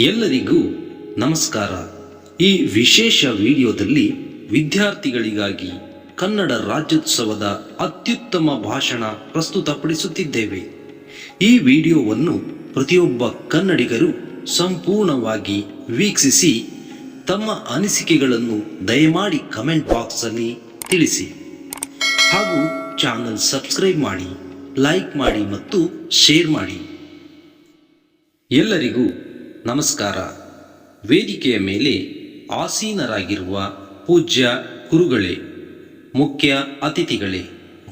ಎಲ್ಲರಿಗೂ ನಮಸ್ಕಾರ. ಈ ವಿಶೇಷ ವಿಡಿಯೋದಲ್ಲಿ ವಿದ್ಯಾರ್ಥಿಗಳಿಗಾಗಿ ಕನ್ನಡ ರಾಜ್ಯೋತ್ಸವದ ಅತ್ಯುತ್ತಮ ಭಾಷಣ ಪ್ರಸ್ತುತಪಡಿಸುತ್ತಿದ್ದೇವೆ. ಈ ವಿಡಿಯೋವನ್ನು ಪ್ರತಿಯೊಬ್ಬ ಕನ್ನಡಿಗರು ಸಂಪೂರ್ಣವಾಗಿ ವೀಕ್ಷಿಸಿ, ತಮ್ಮ ಅನಿಸಿಕೆಗಳನ್ನು ದಯಮಾಡಿ ಕಮೆಂಟ್ ಬಾಕ್ಸಲ್ಲಿ ತಿಳಿಸಿ. ಹಾಗೂ ಚಾನಲ್ ಸಬ್ಸ್ಕ್ರೈಬ್ ಮಾಡಿ, ಲೈಕ್ ಮಾಡಿ ಮತ್ತು ಶೇರ್ ಮಾಡಿ. ಎಲ್ಲರಿಗೂ ನಮಸ್ಕಾರ. ವೇದಿಕೆಯ ಮೇಲೆ ಆಸೀನರಾಗಿರುವ ಪೂಜ್ಯ ಗುರುಗಳೇ, ಮುಖ್ಯ ಅತಿಥಿಗಳೇ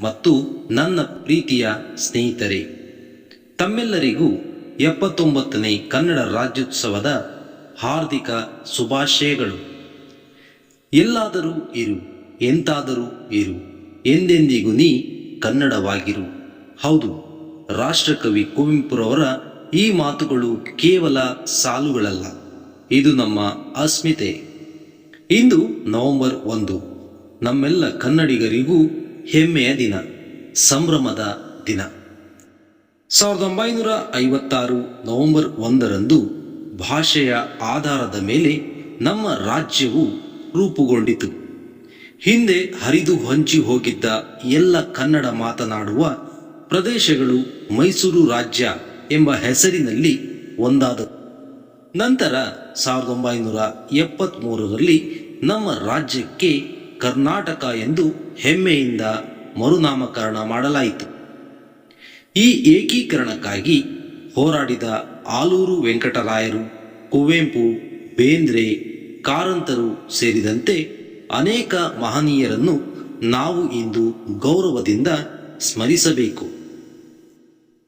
ಮತ್ತು ನನ್ನ ಪ್ರೀತಿಯ ಸ್ನೇಹಿತರೆ, ತಮ್ಮೆಲ್ಲರಿಗೂ ಎಪ್ಪತ್ತೊಂಬತ್ತನೇ ಕನ್ನಡ ರಾಜ್ಯೋತ್ಸವದ ಹಾರ್ದಿಕ ಶುಭಾಶಯಗಳು. ಎಲ್ಲಾದರೂ ಇರು, ಎಂತಾದರೂ ಇರು, ಎಂದೆಂದಿಗೂ ನೀ ಕನ್ನಡವಾಗಿರು. ಹೌದು, ರಾಷ್ಟ್ರಕವಿ ಕುವೆಂಪುರವರ ಈ ಮಾತುಗಳು ಕೇವಲ ಸಾಲುಗಳಲ್ಲ. ಇದು ನಮ್ಮ ಅಸ್ಮಿತೆ. ಇಂದು ನವೆಂಬರ್ ಒಂದು. ನಮ್ಮೆಲ್ಲ ಕನ್ನಡಿಗರಿಗೂ ಹೆಮ್ಮೆಯ ದಿನ, ಸಂಭ್ರಮದ ದಿನ. ಸಾವಿರದ ಒಂಬೈನೂರ ಐವತ್ತಾರು ನವೆಂಬರ್ ಒಂದರಂದು ಭಾಷೆಯ ಆಧಾರದ ಮೇಲೆ ನಮ್ಮ ರಾಜ್ಯವು ರೂಪುಗೊಂಡಿತು. ಹಿಂದೆ ಹರಿದು ಹೊಂಚಿ ಹೋಗಿದ್ದ ಎಲ್ಲ ಕನ್ನಡ ಮಾತನಾಡುವ ಪ್ರದೇಶಗಳು ಮೈಸೂರು ರಾಜ್ಯ. ಎಂಬ ಹೆಸರಿನಲ್ಲಿ ಒಂದಾದವು ನಂತರ ಸಾವಿರದ ಒಂಬೈನೂರ ಎಪ್ಪತ್ತ್ಮೂರರಲ್ಲಿ ನಮ್ಮ ರಾಜ್ಯಕ್ಕೆ ಕರ್ನಾಟಕ ಎಂದು ಹೆಮ್ಮೆಯಿಂದ ಮರುನಾಮಕರಣ ಮಾಡಲಾಯಿತು. ಈ ಏಕೀಕರಣಕ್ಕಾಗಿ ಹೋರಾಡಿದ ಆಲೂರು ವೆಂಕಟರಾಯರು, ಕುವೆಂಪು, ಬೇಂದ್ರೆ, ಕಾರಂತರು ಸೇರಿದಂತೆ ಅನೇಕ ಮಹನೀಯರನ್ನು ನಾವು ಇಂದು ಗೌರವದಿಂದ ಸ್ಮರಿಸಬೇಕು.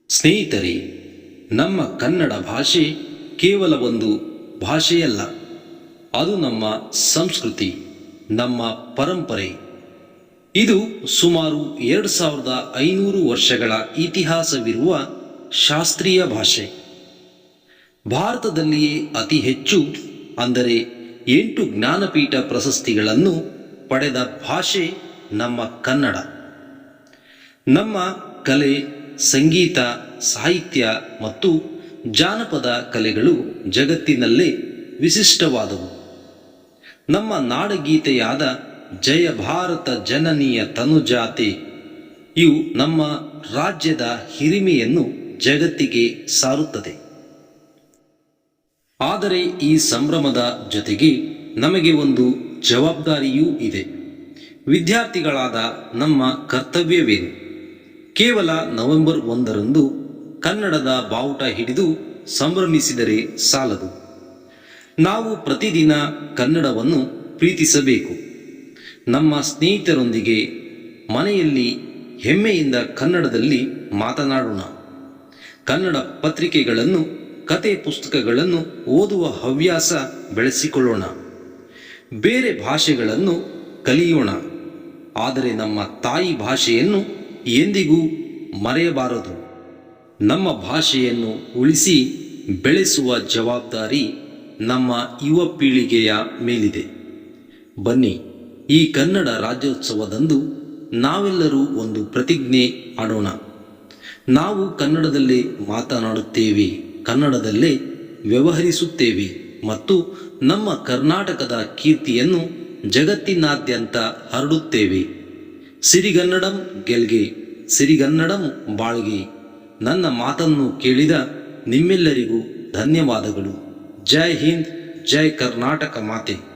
ಸ್ನೇಹಿತರೆ ನಮ್ಮ ಕನ್ನಡ ಭಾಷೆ ಕೇವಲ ಒಂದು ಭಾಷೆಯಲ್ಲ. ಅದು ನಮ್ಮ ಸಂಸ್ಕೃತಿ, ನಮ್ಮ ಪರಂಪರೆ. ಇದು ಸುಮಾರು ಎರಡು ಸಾವಿರದ ಐನೂರು ವರ್ಷಗಳ ಇತಿಹಾಸವಿರುವ ಶಾಸ್ತ್ರೀಯ ಭಾಷೆ. ಭಾರತದಲ್ಲಿಯೇ ಅತಿ ಹೆಚ್ಚು, ಅಂದರೆ ಎಂಟು ಜ್ಞಾನಪೀಠ ಪ್ರಶಸ್ತಿಗಳನ್ನು ಪಡೆದ ಭಾಷೆ ನಮ್ಮ ಕನ್ನಡ. ನಮ್ಮ ಕಲೆ ಸಂಗೀತ, ಸಾಹಿತ್ಯ ಮತ್ತು ಜಾನಪದ ಕಲೆಗಳು ಜಗತ್ತಿನಲ್ಲೇ ವಿಶಿಷ್ಟವಾದವು. ನಮ್ಮ ನಾಡಗೀತೆಯಾದ ಜಯ ಭಾರತ ಜನನೀಯ ತನುಜಾತಿ, ಇವು ನಮ್ಮ ರಾಜ್ಯದ ಹಿರಿಮೆಯನ್ನು ಜಗತ್ತಿಗೆ ಸಾರುತ್ತದೆ. ಆದರೆ ಈ ಸಂಭ್ರಮದ ಜೊತೆಗೆ ನಮಗೆ ಒಂದು ಜವಾಬ್ದಾರಿಯೂ ಇದೆ. ವಿದ್ಯಾರ್ಥಿಗಳಾದ ನಮ್ಮ ಕರ್ತವ್ಯವೇನು? ಕೇವಲ ನವೆಂಬರ್ ಒಂದರಂದು ಕನ್ನಡದ ಬಾವುಟ ಹಿಡಿದು ಸಂಭ್ರಮಿಸಿದರೆ ಸಾಲದು. ನಾವು ಪ್ರತಿದಿನ ಕನ್ನಡವನ್ನು ಪ್ರೀತಿಸಬೇಕು. ನಮ್ಮ ಸ್ನೇಹಿತರೊಂದಿಗೆ ಮನೆಯಲ್ಲಿ ಹೆಮ್ಮೆಯಿಂದ ಕನ್ನಡದಲ್ಲಿ ಮಾತನಾಡೋಣ. ಕನ್ನಡ ಪತ್ರಿಕೆಗಳನ್ನು ಕತೆ ಪುಸ್ತಕಗಳನ್ನು ಓದುವ ಹವ್ಯಾಸ ಬೆಳೆಸಿಕೊಳ್ಳೋಣ. ಬೇರೆ ಭಾಷೆಗಳನ್ನು ಕಲಿಯೋಣ. ಆದರೆ ನಮ್ಮ ತಾಯಿ ಭಾಷೆಯನ್ನು ಎಂದಿಗೂ ಮರೆಯಬಾರದು. ನಮ್ಮ ಭಾಷೆಯನ್ನು ಉಳಿಸಿ ಬೆಳೆಸುವ ಜವಾಬ್ದಾರಿ ನಮ್ಮ ಯುವ ಪೀಳಿಗೆಯ ಮೇಲಿದೆ. ಬನ್ನಿ, ಈ ಕನ್ನಡ ರಾಜ್ಯೋತ್ಸವದಂದು ನಾವೆಲ್ಲರೂ ಒಂದು ಪ್ರತಿಜ್ಞೆ ಮಾಡೋಣ. ನಾವು ಕನ್ನಡದಲ್ಲೇ ಮಾತನಾಡುತ್ತೇವೆ, ಕನ್ನಡದಲ್ಲೇ ವ್ಯವಹರಿಸುತ್ತೇವೆ ಮತ್ತು ನಮ್ಮ ಕರ್ನಾಟಕದ ಕೀರ್ತಿಯನ್ನು ಜಗತ್ತಿನಾದ್ಯಂತ ಹರಡುತ್ತೇವೆ. ಸಿರಿಗನ್ನಡಂ ಗೆಲ್ಗೆ ಸಿರಿಗನ್ನಡಂ ಬಾಳ್ಗೆ. ನನ್ನ ಮಾತನ್ನು ಕೇಳಿದ ನಿಮ್ಮೆಲ್ಲರಿಗೂ ಧನ್ಯವಾದಗಳು. ಜೈ ಹಿಂದ್ ಜೈ ಕರ್ನಾಟಕ ಮಾತೆ.